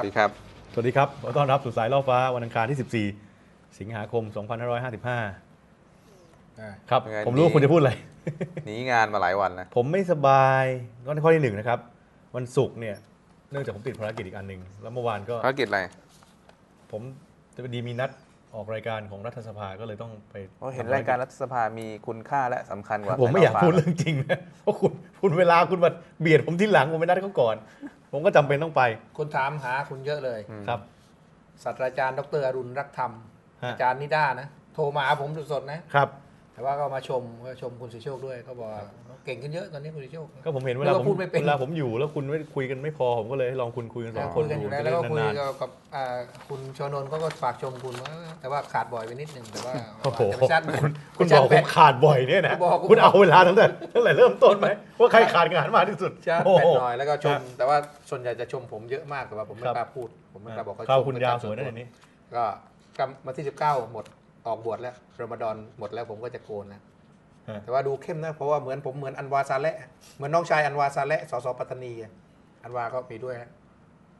วัสดีครับ สวัสดีครับ ขอต้อนรับสู่สายล่อฟ้าวันอังคารที่ 14 สิงหาคม 2555 ครับยังไงผมรู้ว่าคุณจะพูดอะไร หนีงานมาหลายวันนะ ผมไม่สบายก็ข้อที่หนึ่งนะครับ วันศุกร์เนี่ย เนื่องจากผมติดภารกิจอีกอันหนึ่ง แล้วเมื่อวานก็ ภารกิจอะไร ผมจะดีมีนัด ออกรายการของรัฐสภาก็เลยต้องไปเพราะเห็นรายการรัฐสภามีคุณค่าและสำคัญกว่าผมไม่อยากสฟ้พูดเรื่องจริงนะเพราะคุณคุณเวลาคุณมาเบียดผมที่หลังผมไม่นัดเขาก่อน ผมก็จำเป็นต้องไป คนถามหาคุณเยอะเลยอืมครับศาสตราจารย์ดรอรุณรักธรรมฮะอาจารย์นิด้านะ โทรมาหาผมสดๆนะครับ แต่ว่าก็มาชมก็ชมคุณสุโชคด้วยเขาบอกว่าเก่งขึ้นเยอะตอนนี้คุณสุโชค ก็ผมเห็นเวแล้ลาวก็ผมพูดไม่เป็น เวลาผมอยู่แล้วคุณไม่คุยกันไม่พอผมก็เลยให้ลองคุณคุยกันสองคคุนยกันอยู่แล้วจะแล้วได้ก็คุยนานๆกับอ่าคุณชวนนท์เขาก็ฝากชมคุณว่าแต่ว่าขาดบ่อยไปนิดนึงแต่ว่าโอ้โหจะไปชัดคุณคุณไม่บอกผชัดมขาดบ่อยเนี่ยนะบอกผม คุณเอาเวลาตั้งแต่ตั้งแต่เริ่มต้นไหมว่าใครขาดงานมากที่สุดชัดโอ้แปดโห หน่อยแล้วก็ชมครับแต่ว่าส่วนใหญ่จะชมผมเยอะมากแต่ว่าผมไม่ครับ กล้าพูด ผมไม่กล้าบอกเขาข้าวชมคุณเป็นยาวกรสวยนะตัเดี๋ยวนี้ ก็กำมาที่ 19 หมด ออกบวชแล้วรอมฎอนหมดแล้วผมก็จะโกนแล้วฮะแต่ว่าดูเข้มนะเพราะว่าเหมือนผมเหมือนอันวาซาเละเหมือนน้องชายอันวาซาเละสสปัตตานีอะอันวาก็มีด้วยฮะ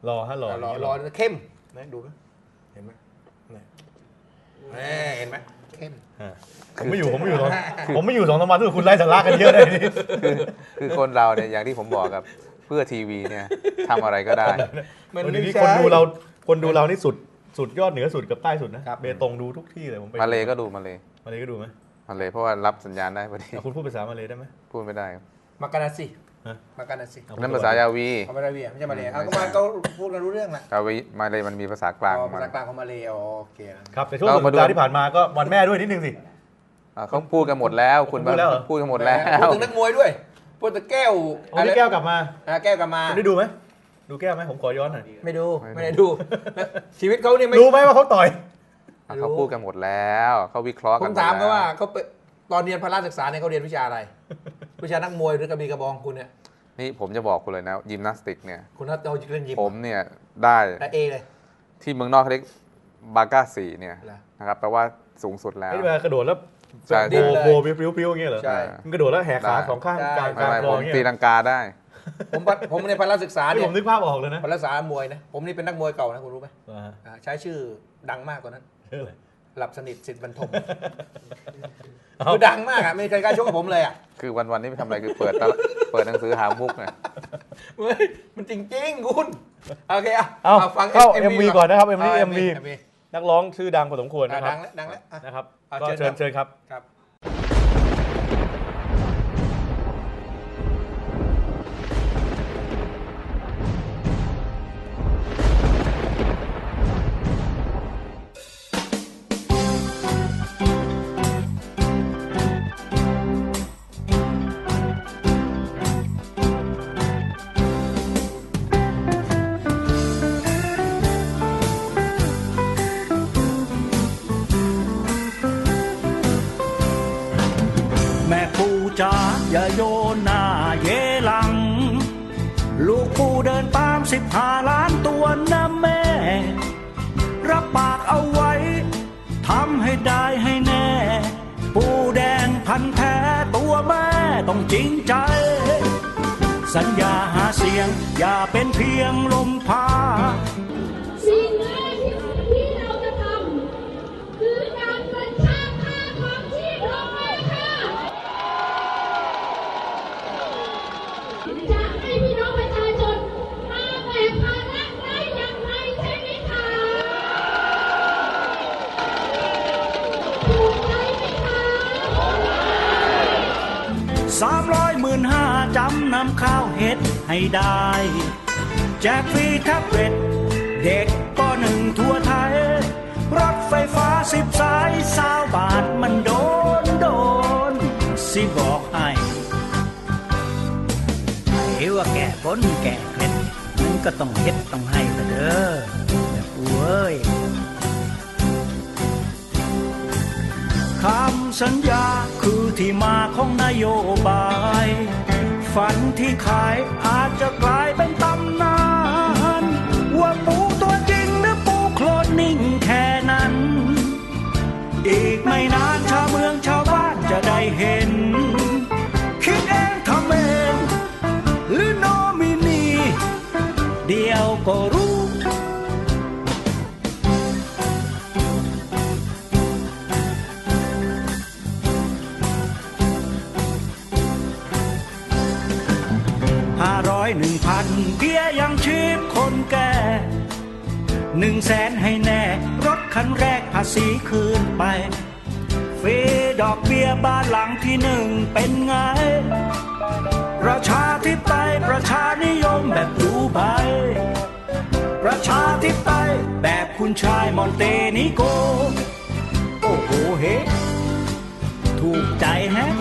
รอฮะรอรอรอเข้มนะดูไหมเห็นไหมนี่แม่เห็นไหมเข้มฮะผมไม่อยู่ผมไม่อยู่สองผมไม่อยู่สองสามวันทุกคุณไล่สาระกันเยอะเลยนี่คือคือคนเราเนี่ยอย่างที่ผมบอกครับเพื่อทีวีเนี่ยทำอะไรก็ได้วันนี้คนดูเราคนดูเรานี่สุด สุดยอดเหนือสุดกับใต้สุดนะเบตงดูทุกที่เลยผมไปมาเลยก็ดูมาเลยมาเลยก็ดูไหมมาเลยเพราะว่ารับสัญญาณได้พอดีเอาคุณพูดภาษามาเลยได้ไหมพูดไม่ได้ครับมากานาซิฮะมากานาซิเอนั่นภาษายาวีเอามาเลเวียไม่ใช่มาเลยอืมเอาก็ไม่มาใช่ก็พูดกันรู้เรื่องแหละยาวีมาเลยมันมีภาษากลางอ๋ขอองมัภานษากลางของมาเลยอ๋อโอเคนะครับแต่ช่วงเราสุมาดดูสัปดาห์ที่ผ่านมาก็วันแม่ด้วยนิดนึงสิอ่าเขาพูดกันหมดแล้วคุณพูดแล้วเหรอพูดกันหมดแล้วพูดถึงนักมวยด้วยพูดถึงแก้วโอ้นี่แก้วกลับมาอ่าแก้วกลับมาคุณได้ดูไหม ดูแก้วไหมผมขอย้อนหน่อยไม่ดูไม่ไม่ดูได้ดูแล้วชีวิตเขาเนี่ยไม่รู้ไหมว่าเขาต่อยอะเขาพูดกันหมดแล้วเขาวิเคราะห์ผกันมหดถามเขาแล้วว่าเขาไปตอนเรียนพละศึกษาเนี่ยเขาเรียนวิชาอะไร วิชานักมวยหรือกระบี่กระบองคุณเนี่ยนี่ผมจะบอกคุณเลยนะยิมนาสติกเนี่ยคุณถ้าเอาเล่นยิมผมเนี่ยได้ได้เอเลยที่เมืองนอกเขาเรียกบาก้าสีเนี่ยเหรอนะครับแปลว่าสูงสุดแล้วไอ้เวลากระโดดแล้วใช่โบโบปิ้วปิ้วปิ้วอย่างเงี้ยเหรอใช่มันกระโดดแล้วแหกขาได้สองข้างได้กลางไม่กลางไม่คผอมอย่างตีเงี้ยลังกาได้ ผมผมในพละศึกษานี่เนี่ผยมนึกภาพออกเลยนะพละศึกษามวยนะ ผมนี่เป็นนักมวยเก่านะคุณรู้ไหมอ่าฮะอ่าใช้ชื่อดังมากกว่านั้น เชื่อเลยหลับสนิทสิทธิ์บรรทมเอาคือดังมากอะไม่มีใครกล้าชกกับผมเลยอะคือวันวันๆนี้ไม่ทำอะไรคือเปิดตะเปิดหนังสือหามุกไงเฮ้ยมันจริงๆคุณโอเคอะเอาเอาฟัง เข้า MV MV ก่อนนะครับ MV า MV MV นักร้องชื่อดังพอสมควรอะนะครัดับงแล้วดังแล้วอะ นะครับอะก็เชิเชิญญเชิญครับ ครับ สิบห้าล้านตัวนะแม่ รับปากเอาไว้ ทำให้ได้ให้แน่ ปูแดงพันแท้ตัวแม่ต้องจริงใจ สัญญาหาเสียง อย่าเป็นเพียงลมพา สามร้อยหมื่นห้าจำนำข้าวเห็ดให้ได้ แจกฟรีแท็บเล็ตเด็กก็หนึ่งทั่วไทย รถไฟฟ้าสิบสายสาวบาทมันโดนโดน สิบอกให้ไอ้ว่าแก่พ้นแก่เคล็ดมันก็ต้องเฮ็ดต้องให้ละเด้อแบบเอ้ยคำ สัญญาคือที่มาของนโยบาย ฝันที่ขายอาจจะกลายเป็น หนึ่งแสนให้แน่ รถคันแรกภาษีคืนไปฟรีดอกเบี้ยบ้านหลังที่หนึ่งเป็นไง ประชาธิปไตยประชานิยมแบบดูใบประชาธิปไตยแบบคุณชายมอนเตนิโก โอ้โหเฮถูกใจแฮะ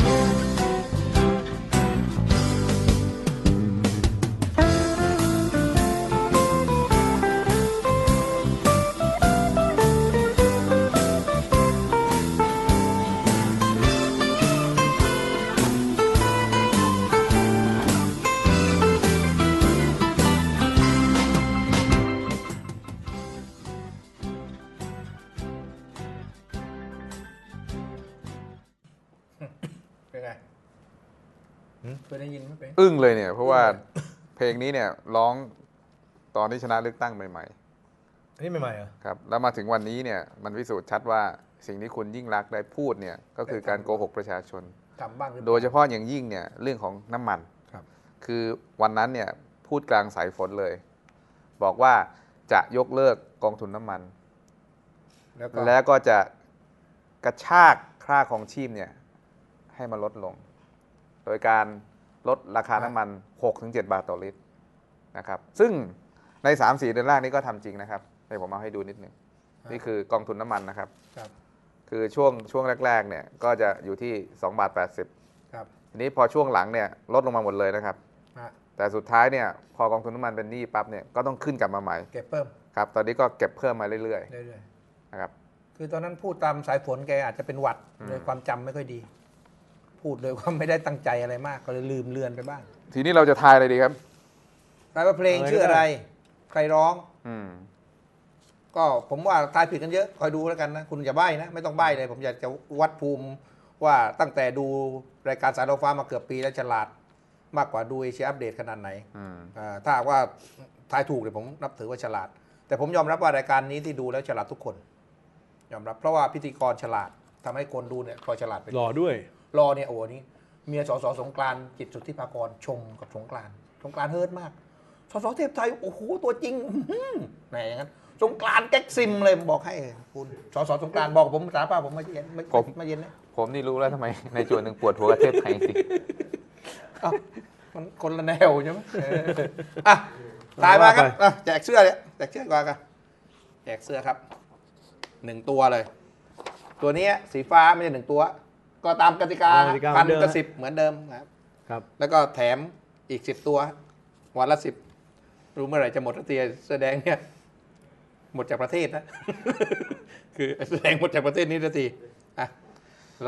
อึ้งเลยเนี่ย เพราะว่าเพลงนี้เนี่ยร้องตอนที่ชนะเลือกตั้งใหม่อันนี้ใหม่ๆเหรอ ๆครับแล้วมาถึงวันนี้เนี่ยมันพิสูจน์ชัดว่าสิ่งที่คุณยิ่งรักษณ์ได้พูดเนี่ยก็คือการโกหกประชาชน ทำบ้างหรือปล่โดยเฉพาะอย่างยิ่งเนี่ยเรื่องของน้ำมันครับคือวันนั้นเนี่ยพูดกลางสายฝนเลย บอกว่าจะยกเลิกกองทุนน้ำมัน แล้วก็แล้วก็จะกระชากค่าของชีพเนี่ยให้มันลดลง โดยการ ลดราคาน้ำมัน 6-7 บาทต่อลิตรนะครับซึ่งใน 3-4 เดือนแรกนี้ก็ทำจริงนะครับให้ผมเอาให้ดูนิดหนึ่งนี่คือกองทุนน้ำมันนะครับครับคือช่วงช่วงแรก ๆ เนี่ยก็จะอยู่ที่ 2 บาท 80ครับทีนี้พอช่วงหลังเนี่ยลดลงมาหมดเลยนะครับฮะแต่สุดท้ายเนี่ยพอกองทุนน้ำมันเป็นหนี้ปั๊บเนี่ยก็ต้องขึ้นกลับมาใหม่เก็บเพิ่มครับตอนนี้ก็เก็บเพิ่มมาเรื่อยเรื่อยๆนะครับๆคือตอนนั้นพูดตามสายฝนแกอาจจะเป็นหวัดอืมโดยความจำไม่ค่อยดี พูดโดยความไม่ได้ตั้งใจอะไรมากก็เลยลืมเลือนไปบ้างทีนี้เราจะทายอะไรดีครับแปลว่าเพลงชื่ออะไร ใครร้อง อืม ก็ผมว่าทายผิดกันเยอะ คอยดูแล้วกันนะ คุณอย่าใบ้นะ ไม่ต้องใบ้เลย ผมอยากจะวัดภูมิว่าตั้งแต่ดูรายการสายรถฟ้ามาเกือบปีแล้วฉลาด มากกว่าดูเอเชียอัปเดตขนาดไหนอืม อ่าถ้าหากว่าทายถูกเนี่ยผมนับถือว่าฉลาด แต่ผมยอมรับว่ารายการนี้ที่ดูแล้วฉลาดทุกคน ยอมรับ เพราะว่าพิธีกรฉลาดทำให้คนดูเนี่ยพลอยฉลาดไปด้วย หล่อด้วย รอเนี่ยโอ้โหนี่เมียสสสงกรานต์จิตสุทธิภากรชมกับสงกรานต์สงกรานต์เฮิร์ตมากสสเทพไทยโอ้โหตัวจริงอื้อหือแหมอย่างนั้นสงกรานต์แก๊กซิมเลยผมบอกให้คุณสสสงกรานต์บอกผมสารภาพผมไม่เย็นไม่ผมไม่เย็นนะผมนี่รู้แล้วทำไมในจวนหนึ่งปวดหัวกับเทพไทยจริงเอ้ามันคนละแนวใช่ไหมเอออะตายมาครับอะแจกเสื้อเลยแจกเสื้อก่อนกันแจกเสื้อครับหนึ่งตัวเลย ตัวนี้สีฟ้าไม่ใช่หนึ่งตัว ก็ตามกติกาตามกติกาเหมืพัอนนเดิม กับสิบเหมือนเดิมนะครับ ครับแล้วก็แถมอีกสิบตัว วันละสิบรู้เมื่อไหร่จะหมดสักทีเสื้อแดงเนี่ย หมดจากประเทศนะ คือเสื้อแดงหมดจากประเทศนี้สักทีอะ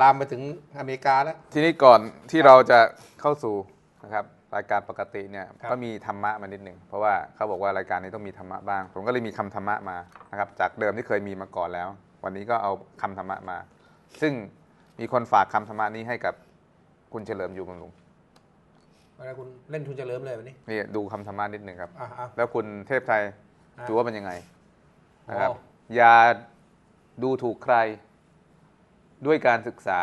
ลามไปถึงอเมริกาแล้ว ทีนี้ก่อนที่เราจะเข้าสู่นะครับรายการปกติเนี่ยครับ ก็มีธรรมะมานิดหนึ่งเพราะว่าเขาบอกว่ารายการนี้ต้องมีธรรมะบ้าง ผมก็เลยมีคำธรรมะมานะครับจากเดิมที่เคยมีมาก่อนแล้ว วันนี้ก็เอาคำธรรมะมา ซึ่ง มีคนฝากคำธรรมะนี้ให้กับคุณเฉลิมอยู่บำรุงเวลาคุณเล่นทุนเฉลิมเลยวันนี้นี่ดูคำธรรมะนิดหนึ่งครับ อะอะ แล้วคุณเทพไทยอะ ดูว่าเป็นยังไงนะครับอ๋ออย่าดูถูกใครด้วยการศึกษา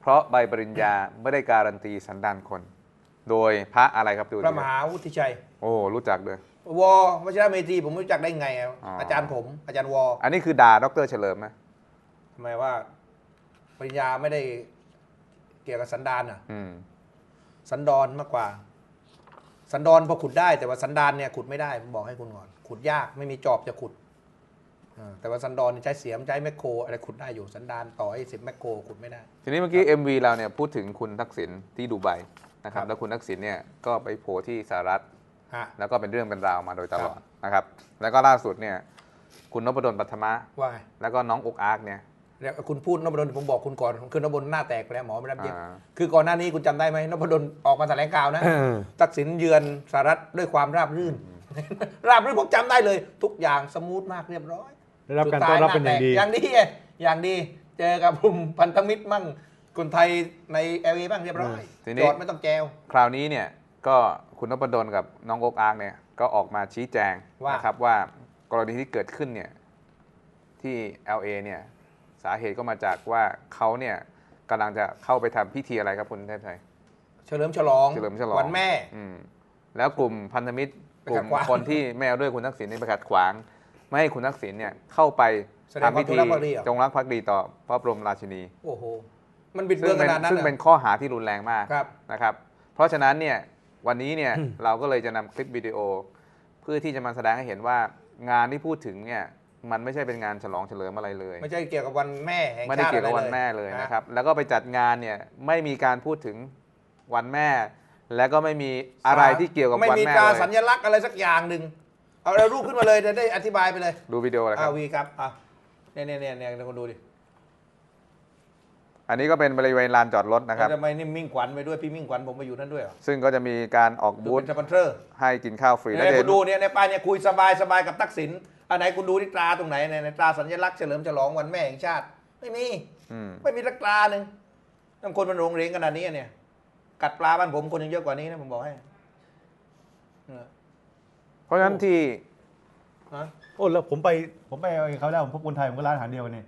เพราะใบปริญญาไม่ได้การันตีสันดานคน โดยพระอะไรครับดูพดิระมหาวุฒิชัย โอ้รู้จักเลย วอวชิระเมธีผมรู้จักได้ไงอะอ๋ออ อาจารย์ผม อาจารย์วออันนี้คือด่าดรเฉลิมไหมทำไมว่า ปริญญาไม่ได้เกี่ยวกับสันดานอะอืมสันดอนมากกว่า สันดอนพอขุดได้ แต่ว่าสันดานเนี่ยขุดไม่ได้ผมบอกให้คุณก่อน ขุดยากไม่มีจอบจะขุดอ่าแต่ว่าสันดอนนี่ใช้เสียมใช้แมคโครอะไรขุดได้อยู่สันดานต่อให้สิบแมคโครขุดไม่ได้ ทีนี้เมื่อกี้ MV เราเนี่ยพูดถึงคุณทักษิณที่ดูไบนะครับครับแล้วคุณทักษิณเนี่ยก็ไปโผล่ที่สหรัฐ ฮะ แล้วก็เป็นเรื่องเป็นราวมาโดยตลอครัดบนะครับ แล้วก็ล่าสุดเนี่ยคุณนพดลปัทมะ ว่าไงแล้วก็น้องอกอาร์กเนี่ย เดี๋ยวคุณพูดนพดลผมบอกคุณก่อนคือนพดลหน้าแตกไปแล้วหมอไม่รับเย็บอ่าคือก่อนหน้านี้คุณจำได้ไหมนพดลออกมาแถลงข่าวนะทักษิณเยือนสหรัฐด้วยความราบรื่น ราบรื่นผมจำได้เลย ทุกอย่างสมูทมากเรียบร้อยได้รับการต้อนรับเป็นอย่างดีอย่างดีไงอย่างดีเจอกับกลุ่มพันธมิตรมั่งคนไทยในเอลเอบ้างเรียบร้อยทีนี้จอดไม่ต้องแจวคราวนี้เนี่ยก็คุณนพดลกับน้องอกอาร์กเนี่ยก็ออกมาชี้แจงว่านะครับว่ากรณีที่เกิดขึ้นเนี่ยที่ LA เนี่ย สาเหตุก็มาจากว่าเขาเนี่ยกำลังจะเข้าไปทำพิธีอะไรครับคุณเทพไทยเฉลิมฉลองเฉลิมฉลอง วันแม่ อืมแล้วกลุ่มพันธมิตรไปกลุ่ขัมดขวาง คนที่ไม่เอาด้วยคุณทักษิณนี่ไปขัดขวาง ไม่ให้คุณทักษิณเนี่ยเข้าไปแสดงความทำพิธีจงรักภักดีเหรอ จงรักภักดีต่อพระบรมราชินี โอ้โห มันบิดเบืซึ่องนขเป็นนาดนั้นซึ่งน่ะเป็นข้อหาที่รุนแรงมากครับ นะครับ เพราะฉะนั้นเนี่ยวันนี้เนี่ยเราก็เลยจะนำคลิปวิดีโอ เพื่อที่จะมาแสดงให้เห็นว่างานที่พูดถึงเนี่ย มันไม่ใช่เป็นงานฉลองเฉลิมอะไรเลย ไม่ใช่เกี่ยวกับวันแม่แห่งชาติไม่ได้เกี่ยวกับอะรวันแม่เลยนะครับ แล้วก็ไปจัดงานเนี่ยไม่มีการพูดถึงวันแม่ และก็ไม่มีอะไรที่เกี่ยวกับไม่วันมีแม่ตราเลยสัญลักษณ์อะไรสักอย่างหนึ่งเอาเอารูปขึ้นมาเลยจะได้อธิบายไปเลย ดูวิดีโอเลยคอารับวีครับอะเนี่ยเนี่ยเนี่ยเนี่ยคนดูดิอันนี้ก็เป็นบริเวณลานจอดรถนะครับทำไมนี่มิ่งขวัญไปด้วยพี่มิ่งขวัญผมไปอยู่นั่นด้วยเหรอซึ่งก็จะมีการออกดูบูธเป็นสปอนเซอร์ให้กินข้าวฟรีและเนี่ยเด่คุนณดูเนี่ยในป้ายเนี่ยคุยสบายสบายกับทักษิณ อันไหนคุณดูที่ตราตรงไหนเนี่ยในตราสัญลักษณ์เฉลิมฉลองวันแม่แห่งชาติ ไม่มีอืมไม่มีสักตราหนึ่งต้องคนมันโรงเรียนขนาดนี้เนี่ย กัดปลาบ้านผมคนยังเยอะกว่านี้นะผมบอกให้เออเพราะฉะนั้นที่ฮะโอ้แล้วผมไปผมไปเอาเขาได้ผมพบคนไทยผมก็ร้านอาหารเดียวกันนี่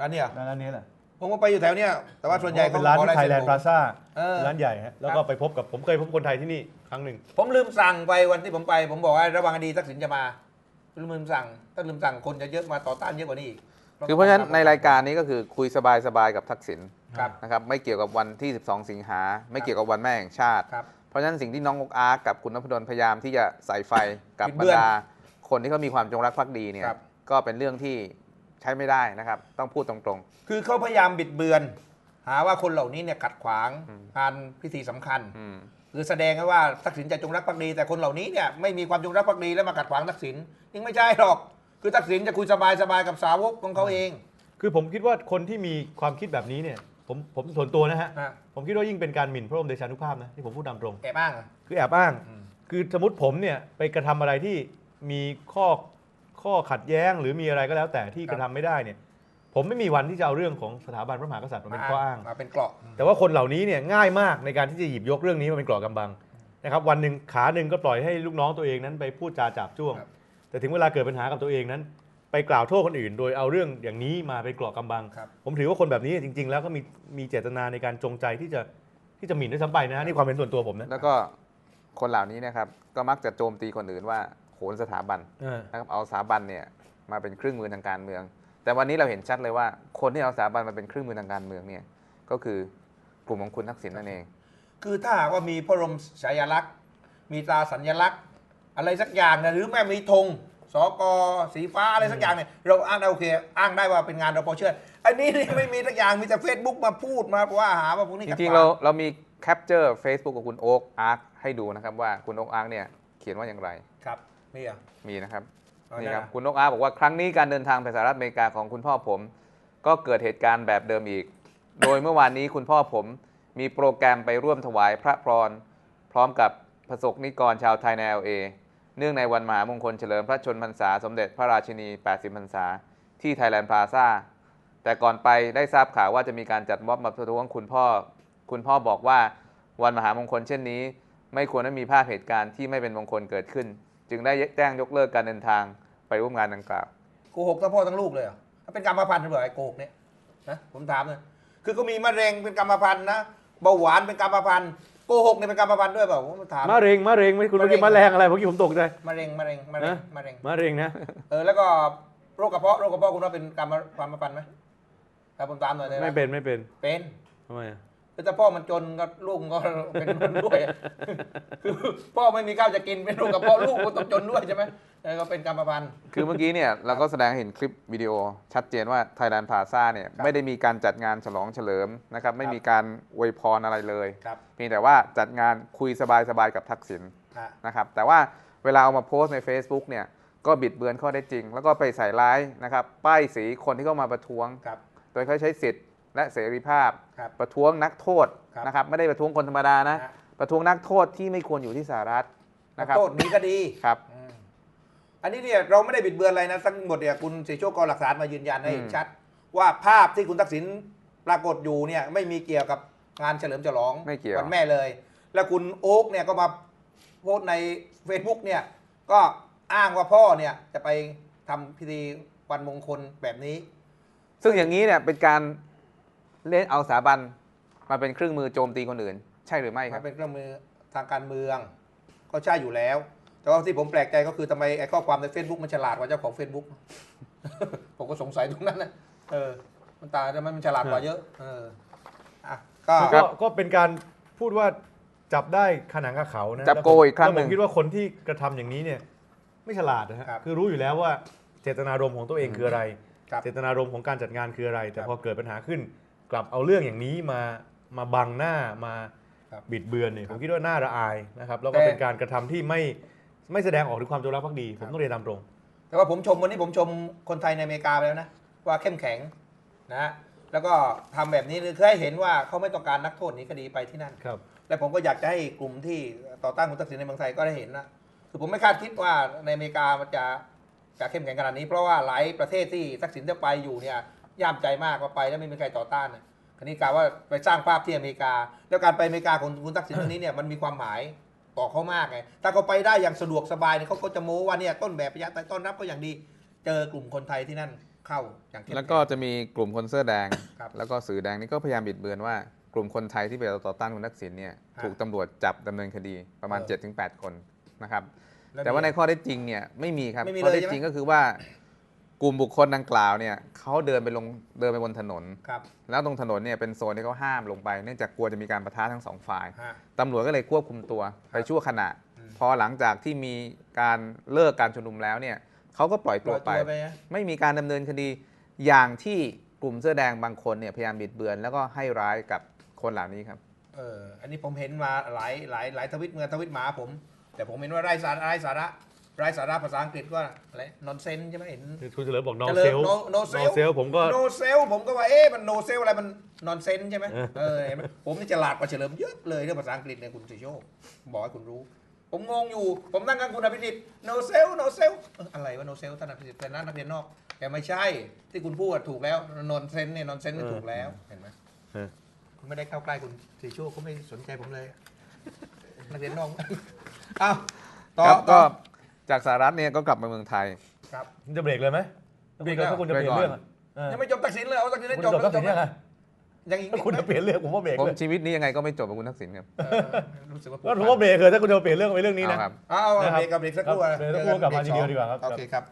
ร้านเนี่ยร้านร้านนี้แหละผมก็ไปอยู่แถวเนี้ยแต่ว่าส่วนใหญ่เป็นร้านขอที่ไทยแลนด์พลาซ่าเออร้านใหญ่ฮะแล้วก็ไปพบกับผมเคยพบคนไทยที่นี่ครั้งหนึ่งผมลืมสั่งไปวันที่ผมไป ผมบอกว่าระวังให้ดีทักษิณจะมา ลืมสั่ง ถ้าลืมสั่งคนจะเยอะมาต่อต้านเยอะกว่านี้อีกคือเพราะฉะนั้นในรายการนี้ก็คือคุยสบายๆกับทักษิณครับนะครับไม่เกี่ยวกับวันที่ 12 สิงหา ไม่เกี่ยวกับวันแม่แห่งชาติครับเพราะฉะนั้นสิ่งที่น้องอกอาร์กกับคุณนพดลพยายามที่จะใส่ไฟกับบิดบรเบือนรดาคนที่เขามีความจงรักภักดีเนี่ยครับก็เป็นเรื่องที่ใช้ไม่ได้นะครับ ต้องพูดตรงคือเขาพยายามบิดเบือน หาว่าคนเหล่านี้เนี่ยขัดขวางงานพิธีสำคัญๆอืม คือแสดงให้ว่าทักษิณจะจงรักภักดี แต่คนเหล่านี้เนี่ยไม่มีความจงรักภักดีแล้วมาขัดขวางทักษิณยังไม่ใช่หรอก คือทักษิณจะคุยสบายๆกับสาวกของเขาเอง คือผมคิดว่าคนที่มีความคิดแบบนี้เนี่ยผมผมส่วนตัวนะฮะฮะผมคิดว่ายิ่งเป็นการหมิ่นพระบรมเดชานุภาพนะที่ผมพูดตามตรง แอบอ้างอะคือแอบอ้าง อืม คือสมมติผมเนี่ยไปกระทำอะไรที่มีข้อข้อขัดแย้งหรือมีอะไรก็แล้วแต่ที่กระทำไม่ได้เนี่ย ผมไม่มีวันที่จะเอาเรื่องของสถาบันพระมหากษัตริย์มาเป็นข้ออ้าง มาเป็นเกราะแต่ว่าคนเหล่านี้เนี่ยง่ายมากในการที่จะหยิบยกเรื่องนี้มาเป็นกรอกกำบังนะครับวันหนึ่งขาหนึ่งก็ปล่อยให้ลูกน้องตัวเองนั้นไปพูดจาจับจ้วงครับแต่ถึงเวลาเกิดปัญหากับตัวเองนั้น ไปกล่าวโทษคนอื่น โดยเอาเรื่องอย่างนี้มาเป็นกรอกกำบังครับผมถือว่าคนแบบนี้จริง ๆ แล้วก็มีมีเจตนาในการจงใจที่จะที่จะหมิ่นด้วยซ้ำไปนะนี่ความเป็นส่วนตัวผมนะแล้วก็คนเหล่านี้นะครับก็มักจะโจมตีคนอื่นว่าโหนสถาบันเออนะครับเอาสถาบันเนี่ยมาเป็นเครื่องมือทางการเมือง แต่วันนี้เราเห็นชัดเลยว่า คนที่เอาสถาบันมาเป็นเครื่องมือทางการเมืองเนี่ยก็คือกลุ่มของคุณทักษิณนั่นเอง คือถ้าหากว่ามีพระบรมฉายาลักษณ์ มีตราสัญลักษณ์ อะไรสักอย่างนะหรือแม้มีธงสกสีฟ้าอะไรสักอย่างเนี่ยเราอ้างได้โอเค อ้างได้ว่าเป็นงานเราพอเชื่ออันนี้นี่ไม่มีสักอย่างมีแต่เฟซบุ๊กมาพูดมาว่าหาว่าพวกนี้จขัดริงขๆเราวางเรามีแคปเจอร์ Facebook ของคุณโอ๊กอาร์คให้ดูนะครับว่าคุณโอ๊กอาร์คเนี่ยเขียนว่าอย่างไรครับนี่อะมีนะครับเอา นี่ครับได้คุณโอ๊กอาร์คบอกว่าครั้งนี้การเดินทางไปสหรัฐอเมริกาของคุณพ่อผม ก็เกิดเหตุการณ์แบบเดิมอีก โดยเมื่อวานนี้คุณพ่อผมมีโปรแกรมไปร่วมถวายพระพร พร้อมกับประสบนิกรชาวไทยใน LA เนื่องในวันมหามงคลเฉลิมพระชนมพรรษาสมเด็จพระราชินี 80 พรรษา ที่ไทยแลนด์พลาซ่าแต่ก่อนไปได้ทราบข่าวว่าจะมีการจัดม็อบมาประท้วงคุณพ่อ คุณพ่อบอกว่าวันมหามงคลเช่นนี้ ไม่ควรให้มีภาพเหตุการณ์ที่ไม่เป็นมงคลเกิดขึ้น จึงได้แจ้งยกเลิกการเดินทางไปร่วมงานดังกล่าวโกหกทั้งพ่อทั้งลูกเลยเหรอถ้าเป็นกรรมพันธุ์หรือเปล่าไอ้โกหกเนี่ยนะผมถามเลยคือก็มีมะเร็งเป็นกรรมพันธุ์นะเบาหวานเป็นกรรมพันธุ์โกหกเนี่ยเป็นกรรมพันธุ์ด้วยเปล่าผมถามมะเร็งมะเร็งไม่คุณเมื่อกี้มะมะเร็แรงงอะไรเมื่อกี้ผมตกใจมะเร็งมะเร็งมะเร็งนะมะเร็งมะเร็งนะเออแล้วก็โรคกระเพาะโรคกระเพาะคุณว่าเป็นกรรมความพันธุ์ไหมครับผมตามหน่อยเลยนะไม่เป็นไม่เป็นเป็นทำไมอะคือ ถ้าพ่อมันจนก็ลูกมันก็เป็นมันด้วยคือพ่อไม่มีข้าวจะกินเป็นโรคกระเพาะลูกก็ต้องจนด้วยใช่ไหมเออก็เป็นกรรมพันธุ์คือเมื่อกี้เนี่ยเราก็แสดงให้เห็นคลิปวิดีโอ ชัดเจนว่าไทยแลนด์พาซาเนี่ยครับไม่ได้มีการจัดงานฉลองเฉลิมนะครับไม่ครับมีการอวยพรอะไรเลยครับเพียงแต่ว่าจัดงานคุยสบายๆกับทักษิณอะนะครับแต่ว่าเวลาเอามาโพสต์ใน Facebook เนี่ยก็บิดเบือนข้อได้จริง แล้วก็ไปใส่ร้ายนะครับป้ายสีคนที่เข้ามาประท้วงครับโดยเขาใช้สิทธิ์ และเสรีภาพ ครับประท้วงนักโทษครับ นะครับไม่ได้ประท้วงคนธรรมดานะฮะประท้วงนักโทษที่ไม่ควรอยู่ที่สหรัฐนะครับโทษหนีก็ดีครับ อืมอันนี้เนี่ยเราไม่ได้บิดเบือนอะไรนะทั้งหมดเนี่ยคุณเสยโชคกรหลักฐานมายืนยันให้เห็นอืมชัด ว่าภาพที่คุณทักษิณปรากฏอยู่เนี่ยไม่มีเกี่ยวกับงานเฉลิมฉลองไม่เกี่ยว วันแม่เลย แล้วคุณโอ๊กเนี่ยก็มาโพสต์ใน Facebook เนี่ยก็อ้างว่าพ่อเนี่ยจะไปทำพิธีวันมงคลแบบนี้ ซึ่งอย่างนี้เนี่ยเป็นการ เล่นเอาสถาบันมาเป็นเครื่องมือโจมตีคนอื่น ใช่หรือไม่คมัรับ นเป็นเครื่องมือทางการเมือง ก็ใช่อยู่แล้ว แต่ว่าที่ผมแปลกใจก็คือทำไมไอ้ข้อความใน Facebook มันฉลาดกว่าเจ้าของ Facebook ผมก็สงสัยตรงนั้นนะเออ มันตาทำไมมันฉลาดกว่าเยอะ เอออะก็ก็ก็เป็นการพูดว่าจับได้ขนังกับเขานะจับโกอีกครั้งหนึ่ง แล้วผมคิดว่าคนที่กระทำอย่างนี้เนี่ยไม่ฉลาดนะฮะครับคือรู้อยู่แล้วว่าเจตนารมณ์ของตัวเองคืออะไร ครับ เจตนารมณ์ของการจัดงานคืออะไร แต่ครับพอเกิดปัญหาขึ้น กลับเอาเรื่องอย่างนี้มามาบังหน้ามาครับบิดเบือนเนี่ยคผรับมคิดว่าน่าระอายนะครับแล้วก็แต่ เป็นการกระทำที่ไม่ไม่แสดงออกถึงความจงรักภักดี ผมต้องเรียนตามตรง แต่ว่าผมชมวันนี้ผมชมคนไทยในอเมริกาไปแล้วนะ ว่าเข้มแข็งนะฮะแล้วก็ทำแบบนี้คือให้เห็นว่าเขาไม่ต้องการนักโทษหนีคดีไปที่นั่น ครับ และผมก็อยากจะให้กลุ่มที่ต่อต้านคุณทักษิณในเมืองไทยก็ได้เห็นนะคือผมไม่คาดคิดว่าในอเมริกามันจะจะเข้มแข็งขนาดนี้ เพราะว่าหลายประเทศที่ทักษิณจะไปอยู่เนี่ย ย่ามใจมากว่าไปแล้วไม่มีใครต่อต้านนะคราวนี้กล่าวว่าไปสร้างภาพที่อเมริกา แล้วการไปอเมริกาของคุณทักษิณครั้งนี้เนี่ยมันมีความหมายต่อเขามากไงถ้าเขาไปได้อย่างสะดวกสบายเนี่ยเขาก็จะโม้ว่าเนี่ยต้นแบบประหยัดแต่ต้อนรับก็อย่างดี เจอกลุ่มคนไทยที่นั่นเข้าอย่างเข้มแล้วข็งก็จะมีกลุ่มคนเสื้อแดงครับแล้วก็สื่อแดงนี่ก็พยายามบิดเบือนว่ากลุ่มคนไทยที่ไปต่อต้านคุณทักษิณเนี่ยฮะถูกตำรวจจับดำเนินคดีประมาณเออ7-8 คนนะครับล้แต่ว่าในข้อเท็จจริงเนี่ยไม่มีครับไม่มีข้อเลยเท็จใช่ไหมจริงก็คือว่า กลุ่มบุคคลดังกล่าวเนี่ยเขาเดินไปลงเดินไปบนถนน ครับแล้วตรงถนนเนี่ยเป็นโซนที่เขาห้ามลงไปเนื่องจากกลัวจะมีการประทะทั้งสองฝ่ายฮะ ตำรวจก็เลยควบคุมตัวไปชั่วขณะ อืม พอหลังจากที่มีการเลิกการชุมนุมแล้วเนี่ยเขาก็ปล่อยตัวไปปล่อยตัวไปนะไม่มีการดำเนินคดีอย่างที่กลุ่มเสื้อแดงบางคนเนี่ยพยายามบิดเบือน แล้วก็ให้ร้ายกับคนเหล่านี้ครับ เอออันนี้ผมเห็นมาหลายหลายหลายทวิตเมื่อทวิตหมาผม แต่ผมเห็นว่าไร้สาระไร้สาระ ไร้สาระภาษาอังกฤษก็อะไรนอนเซนใช่ไหมเห็นคุณเฉลิมบอก no เฉลิม sell no- no sell sell ผมก็โนเซลผมก็ว่าเอ๊ะมันโนเซลอะไรมันนอนเซนใช่ไหมเออเออเห็นไหมผมนี่ฉลาดกว่าเฉลิมเยอะเลยเรื่องภาษาอังกฤษเนี่ยคุณสุโชคบอกให้คุณรู้ ผมงงอยู่ ผมนั่งกับคุณอภิสิทธิ์โนเซลโนเซลอะไรวะโนเซลท่านอภิสิทธิ์เป็นนักนักเรียนนอก แต่ไม่ใช่ที่คุณพูดอะถูกแล้วนอนเซนเนี่ยนอนเซนเนี่ยถูกแล้วเห็นไหมเออคุณไม่ได้เข้าใกล้คุณสีโชคเขาไม่สนใจผมเลยนักเรียนนอกอ้าวต่อครับต่ก็อ จากสหรัฐเนี่ยก็กลับมาเมืองไทย ครับคุณจะเบรกเลยไหมเบรกเลยถ้าคุณจะเปลี่ยนเรื่องอะเออยังไม่จบตักสินเลยเอาตักสินให้คุณจจะบจบตัดสินยังไงยังอีกถ้าคุณจะเปลี่ยนเรื่องผมว่าเบรกผมเลยชีวิตนี้ยังไงก็ไม่จบกับคุณทักษิณครับเออรู้สึกว่าก็ผมว่าเบรกเลยถ้าคุณจะเปลี่ยนเรื่องไปเรื่องนี้เอานะครับเอาเอานะครับเบรกกับเบรกสักครู่ครับเบรกสักครู่กลับมาทีเดียวดีกว่าครับ โอเคครับ